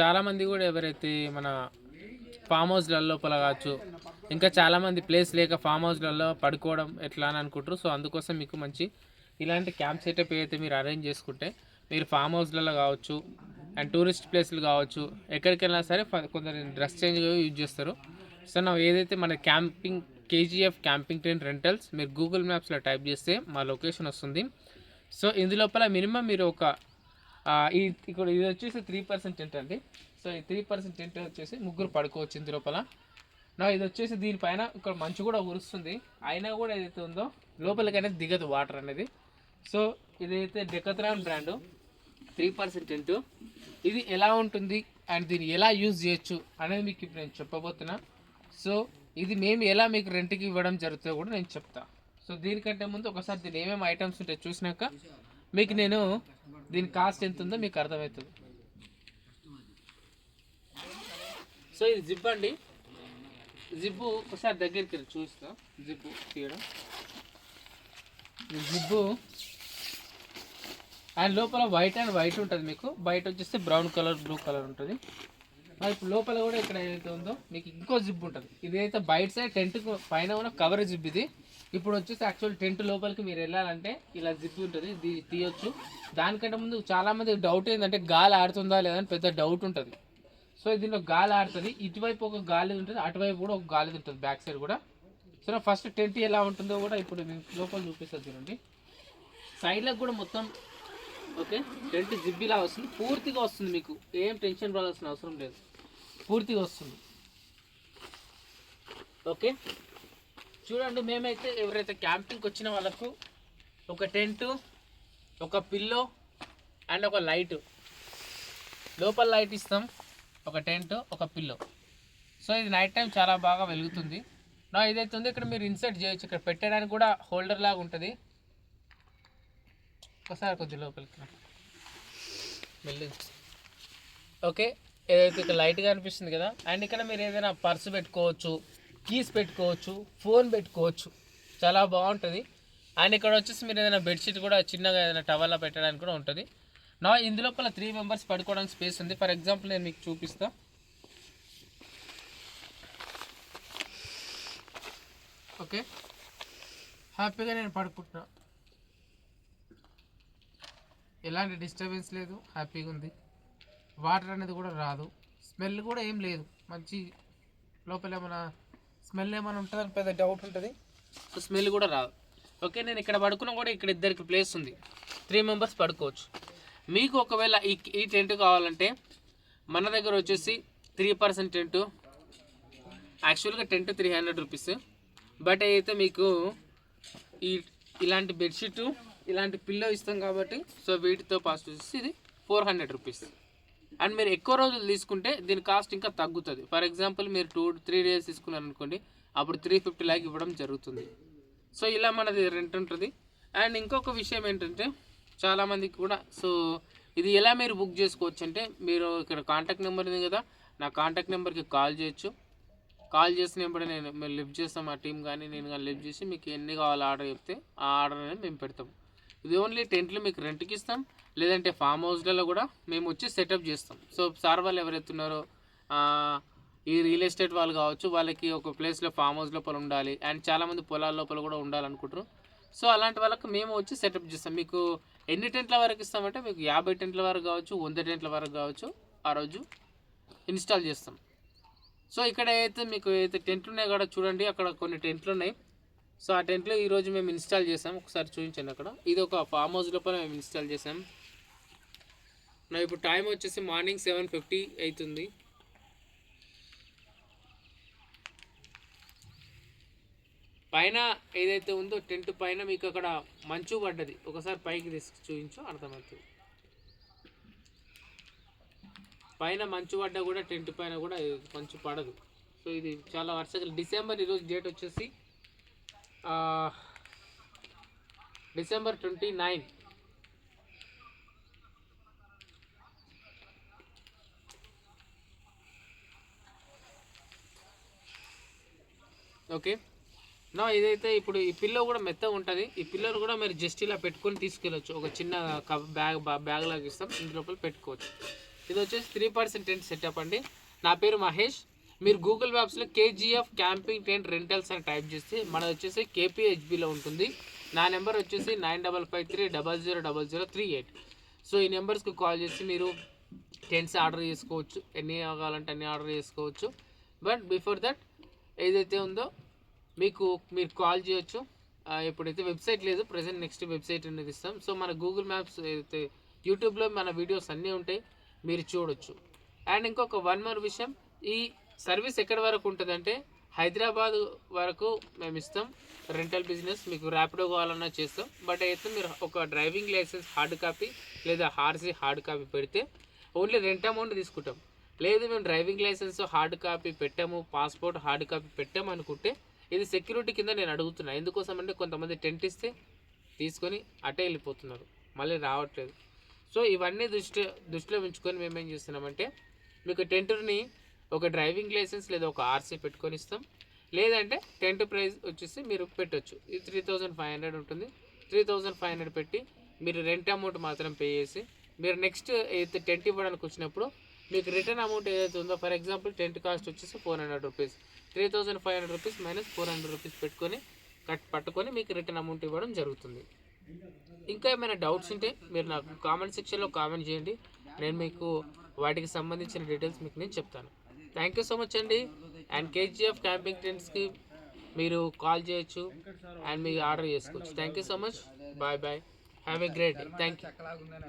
చాలామంది కూడా ఎవరైతే మన ఫామ్ హౌస్ల లోపల కావచ్చు ఇంకా చాలామంది ప్లేస్ లేక ఫామ్ హౌస్లలో పడుకోవడం ఎట్లా అని అనుకుంటారు. సో అందుకోసం మీకు మంచి ఇలాంటి క్యాంప్ సెటప్ ఏదైతే మీరు అరేంజ్ చేసుకుంటే మీరు ఫామ్ హౌస్లలో కావచ్చు అండ్ టూరిస్ట్ ప్లేస్లు కావచ్చు ఎక్కడికైనా సరే కొందరు డ్రెస్ చేంజ్ యూజ్ చేస్తారు. సో నా ఏదైతే మన camping KGF camping train rentals మీరు గూగుల్ మ్యాప్స్లో టైప్ చేస్తే మా లొకేషన్ వస్తుంది. సో ఇందులోపల మినిమం మీరు ఒక ఈ ఇక్కడ ఇది వచ్చేసి త్రీ పర్సెంట్ టెంట్ అండి. సో ఈ త్రీ పర్సెంట్ టెంట్ వచ్చేసి ముగ్గురు పడుకోవచ్చు ఇందు లోపల. నా ఇది వచ్చేసి దీనిపైన ఇక్కడ మంచు కూడా ఉరుస్తుంది. అయినా కూడా ఏదైతే ఉందో లోపలికి దిగదు వాటర్ అనేది. సో ఇదైతే Decathlon brand three percent tent ఇది ఎలా ఉంటుంది అండ్ దీన్ని ఎలా యూజ్ చేయొచ్చు అనేది మీకు ఇప్పుడు నేను చెప్పబోతున్నా. సో ఇది మేము ఎలా మీకు రెంట్కి ఇవ్వడం జరుగుతుందో కూడా నేను చెప్తా. సో దీనికంటే ముందు ఒకసారి దీని ఏమేమి ఐటమ్స్ ఉంటాయి చూసినాక మీకు నేను దీని కాస్ట్ ఎంత ఉందో మీకు అర్థమవుతుంది. సో ఇది జిప్ అండి. జిప్పు ఒకసారి దగ్గరికి వెళ్ళి చూస్తా. జిప్పు తీయడం. ఈ జిప్పు అండ్ లోపల వైట్ అండ్ వైట్ ఉంటుంది మీకు. బయట వచ్చేస్తే బ్రౌన్ కలర్ బ్లూ కలర్ ఉంటుంది. ఇప్పుడు లోపల కూడా ఇక్కడ ఏదైతే ఉందో మీకు ఇంకో జిప్ ఉంటుంది. ఇదైతే బయట సైడ్ టెంట్ పైన ఉన్న కవర్ జిప్ ఇది. ఇప్పుడు వచ్చేసి యాక్చువల్ టెంట్ లోపలికి మీరు వెళ్ళాలంటే ఇలా జిప్ ఉంటుంది తీయొచ్చు. దానికంటే ముందు చాలా మంది డౌట్ ఏంటంటే గాలి ఆడుతుందా లేదా అని పెద్ద డౌట్ ఉంటుంది. సో దీనిలో గాలి ఆడుతుంది ఇటువైపు ఒక గాలి ఉంటుంది అటువైపు కూడా ఒక గాలి ఉంటుంది బ్యాక్ సైడ్ కూడా. సో ఫస్ట్ టెంట్ ఎలా ఉంటుందో కూడా ఇప్పుడు మేము లోపల చూపిస్తుంది చూడండి. సైడ్లకు కూడా మొత్తం ఓకే టెంట్ జిబ్బిలా వస్తుంది. పూర్తిగా వస్తుంది మీకు ఏం టెన్షన్ పడాల్సిన అవసరం లేదు. పూర్తిగా వస్తుంది. ఓకే చూడండి మేమైతే ఎవరైతే క్యాంపింగ్కి వచ్చిన వాళ్ళకు ఒక టెంట్ ఒక పిల్లో అండ్ ఒక లైట్. లోపల లైట్ ఇస్తాం ఒక టెంట్ ఒక పిల్లో. సో ఇది నైట్ టైం చాలా బాగా వెలుగుతుంది. నా ఇదైతే ఉంది ఇక్కడ మీరు ఇన్సర్ట్ చేయొచ్చు. ఇక్కడ పెట్టడానికి కూడా హోల్డర్ లాగా ఉంటుంది. ఒకసారి కొద్ది లోపలికి రా. ఓకే ఏదైతే ఇక్కడ లైట్గా అనిపిస్తుంది కదా అండ్ ఇక్కడ మీరు ఏదైనా పర్స్ పెట్టుకోవచ్చు. కీస్ పెట్టుకోవచ్చు ఫోన్ పెట్టుకోవచ్చు. చాలా బాగుంటుంది. అండ్ ఇక్కడ వచ్చేసి మీరు ఏదైనా బెడ్షీట్ కూడా చిన్నగా ఏదైనా టవల్లో పెట్టడానికి కూడా ఉంటుంది. నా ఇందులోపల త్రీ మెంబర్స్ పడుకోవడానికి స్పేస్ ఉంది. ఫర్ ఎగ్జాంపుల్ నేను మీకు చూపిస్తా. ఓకే హ్యాపీగా నేను పడుకుంటున్నా. ఎలాంటి డిస్టర్బెన్స్ లేదు. హ్యాపీగా ఉంది. వాటర్ అనేది కూడా రాదు. స్మెల్ కూడా ఏం లేదు. మంచి లోపల ఏమైనా స్మెల్ ఏమైనా ఉంటుందని పెద్ద డౌట్ ఉంటుంది. సో స్మెల్ కూడా రాదు. ఓకే నేను ఇక్కడ పడుకున్నా కూడా ఇక్కడ ఇద్దరికి ప్లేస్ ఉంది. త్రీ మెంబర్స్ పడుకోవచ్చు. మీకు ఒకవేళ ఈ ఈ టెంట్ కావాలంటే మన దగ్గర వచ్చేసి త్రీ పర్సెంట్ టెంట్ యాక్చువల్గా tent three hundred rupees but అయితే మీకు ఈ ఇలాంటి బెడ్షీట్ ఇలాంటి పిల్లో ఇస్తాం కాబట్టి సో వీటితో పాస్ వచ్చేసి ఇది ఫోర్ హండ్రెడ్ రూపీస్ అండ్ మీరు ఎక్కువ రోజులు తీసుకుంటే దీని కాస్ట్ ఇంకా తగ్గుతుంది. ఫర్ ఎగ్జాంపుల్ మీరు టూ త్రీ డేస్ తీసుకున్నారు అనుకోండి అప్పుడు త్రీ ఫిఫ్టీ ల్యాక్ ఇవ్వడం జరుగుతుంది. సో ఇలా మనది రెంట్ ఉంటుంది. అండ్ ఇంకొక విషయం ఏంటంటే చాలామందికి కూడా సో ఇది ఎలా మీరు బుక్ చేసుకోవచ్చు అంటే మీరు ఇక్కడ కాంటాక్ట్ నెంబర్ ఉంది కదా నా కాంటాక్ట్ నెంబర్కి కాల్ చేయొచ్చు. కాల్ చేసినప్పుడు నేను మేము లిఫ్ట్ చేస్తాం మా టీం కానీ నేను కానీ లిఫ్ట్ చేసి మీకు ఎన్ని కావాలో ఆర్డర్ చెప్తే ఆ ఆర్డర్ అనేది మేము పెడతాం. ఇది ఓన్లీ టెంట్లు మీకు రెంట్కి ఇస్తాం. లేదంటే ఫామ్ హౌస్లలో కూడా మేము వచ్చి సెటప్ చేస్తాం. సో సార్ వాళ్ళు ఎవరైతున్నారో ఉన్నారో ఈ రియల్ ఎస్టేట్ వాళ్ళు కావచ్చు వాళ్ళకి ఒక ప్లేస్లో ఫామ్ హౌస్ లోపల ఉండాలి అండ్ చాలామంది పొలాల లోపల కూడా ఉండాలనుకుంటారు. సో అలాంటి వాళ్ళకి మేము వచ్చి సెటప్ చేస్తాం. మీకు ఎన్ని టెంట్ల వరకు ఇస్తామంటే మీకు యాభై టెంట్ల వరకు కావచ్చు వంద టెంట్ల వరకు కావచ్చు ఆ రోజు ఇన్స్టాల్ చేస్తాం. సో ఇక్కడ అయితే మీకు అయితే టెంట్లు ఉన్నాయి కూడా చూడండి అక్కడ కొన్ని టెంట్లు ఉన్నాయి. సో ఆ టెంట్లో ఈరోజు మేము ఇన్స్టాల్ చేసాం. ఒకసారి చూపించండి అక్కడ. ఇది ఒక ఫామ్ హౌస్ లోపల మేము ఇన్స్టాల్ చేసాం. నా ఇప్పుడు టైం వచ్చేసి మార్నింగ్ సెవెన్ ఫిఫ్టీ అవుతుంది. పైన ఏదైతే ఉందో టెంట్ పైన మీకు అక్కడ మంచు పడ్డది. ఒకసారి పైకి తీసుకు చూపించు అర్థమవుతుంది. పైన మంచు పడ్డా కూడా టెంట్ పైన కూడా మంచు పడదు. సో ఇది చాలా వర్షాలు డిసెంబర్ ఈరోజు డేట్ వచ్చేసి డిసెంబర్ ట్వంటీ నైన్. ఓకే. నా ఇదైతే ఇప్పుడు ఈ పిల్లో కూడా మెత్తగా ఉంటుంది. ఈ పిల్లలు కూడా మీరు జస్ట్ ఇలా పెట్టుకొని తీసుకెళ్ళొచ్చు. ఒక చిన్న కప్ బ్యాగ్ బ్యాగ్ లాగా ఇస్తాం. ఇంటి లోపల పెట్టుకోవచ్చు. ఇది వచ్చేసి త్రీ పర్సెంట్ టెంట్ సెటప్ అండి. నా పేరు మహేష్. మీరు గూగుల్ మ్యాప్స్లో కేజీఎఫ్ క్యాంపింగ్ టెంట్ రెంటల్స్ అని టైప్ చేస్తే మనది వచ్చేసి కేపీహెచ్బిలో ఉంటుంది. నా నెంబర్ వచ్చేసి nine double five three double zero double zero three eight so ఈ నెంబర్స్కి కాల్ చేసి మీరు టెంట్స్ ఆర్డర్ చేసుకోవచ్చు. ఎన్ని కావాలంటే అన్ని ఆర్డర్ చేసుకోవచ్చు. బట్ బిఫోర్ దట్ ఏదైతే ఉందో మీకు మీరు కాల్ చేయొచ్చు. ఎప్పుడైతే ఇప్పుడైతే వెబ్సైట్ లేదు ప్రజెంట్ నెక్స్ట్ వెబ్సైట్ అనేది ఇస్తాం. సో మన గూగుల్ మ్యాప్స్ అయితే యూట్యూబ్లో మన వీడియోస్ అన్నీ ఉంటాయి మీరు చూడొచ్చు. అండ్ ఇంకొక వన్ మోర్ విషయం ఈ సర్వీస్ ఎక్కడి వరకు ఉంటుందంటే హైదరాబాద్ వరకు మేము ఇస్తాం. రెంటల్ బిజినెస్ మీకు ర్యాపిడో కావాలన్నా చేస్తాం. బట్ అయితే మీరు ఒక డ్రైవింగ్ లైసెన్స్ హార్డ్ కాపీ లేదా హార్సీ హార్డ్ కాపీ పెడితే ఓన్లీ రెంట్ అమౌంట్ తీసుకుంటాం. లేదు మేము డ్రైవింగ్ లైసెన్స్ హార్డ్ కాపీ పెట్టాము పాస్పోర్ట్ హార్డ్ కాపీ పెట్టాము అనుకుంటే ఇది సెక్యూరిటీ కింద నేను అడుగుతున్నా. ఎందుకోసం అంటే కొంతమంది టెంట్ ఇస్తే తీసుకొని అటే వెళ్ళిపోతున్నారు. మళ్ళీ రావట్లేదు. సో ఇవన్నీ దృష్టి దృష్టిలో ఉంచుకొని మేము ఏం చేస్తున్నామంటే మీకు టెంటుని ఒక డ్రైవింగ్ లైసెన్స్ లేదా ఒక ఆర్సీ పెట్టుకొని ఇస్తాం. లేదంటే టెంట్ ప్రైస్ వచ్చేసి మీరు పెట్టొచ్చు. ఇది త్రీ థౌజండ్ ఫైవ్ హండ్రెడ్ ఉంటుంది. త్రీ థౌజండ్ ఫైవ్ హండ్రెడ్ పెట్టి మీరు రెంట్ అమౌంట్ మాత్రం పే చేసి మీరు నెక్స్ట్ ఏదైతే టెంట్ ఇవ్వడానికి వచ్చినప్పుడు మీకు రిటర్న్ అమౌంట్ ఏదైతే ఉందో ఫర్ ఎగ్జాంపుల్ టెంట్ కాస్ట్ వచ్చేసి four hundred rupees. Three thousand five hundred rupees minus four hundred rupees పెట్టుకొని కట్ పట్టుకొని మీకు రిటర్న్ అమౌంట్ ఇవ్వడం జరుగుతుంది. ఇంకా ఏమైనా డౌట్స్ ఉంటే మీరు నాకు కామెంట్ సెక్షన్లో కామెంట్ చేయండి. నేను మీకు వాటికి సంబంధించిన డీటెయిల్స్ మీకు నేను చెప్తాను. థ్యాంక్ యూ సో మచ్ అండి. అండ్ కేజీఎఫ్ క్యాంపింగ్ టెంట్స్కి మీరు కాల్ చేయొచ్చు అండ్ మీరు ఆర్డర్ చేసుకోవచ్చు. Thank you so much bye bye have a great day thank you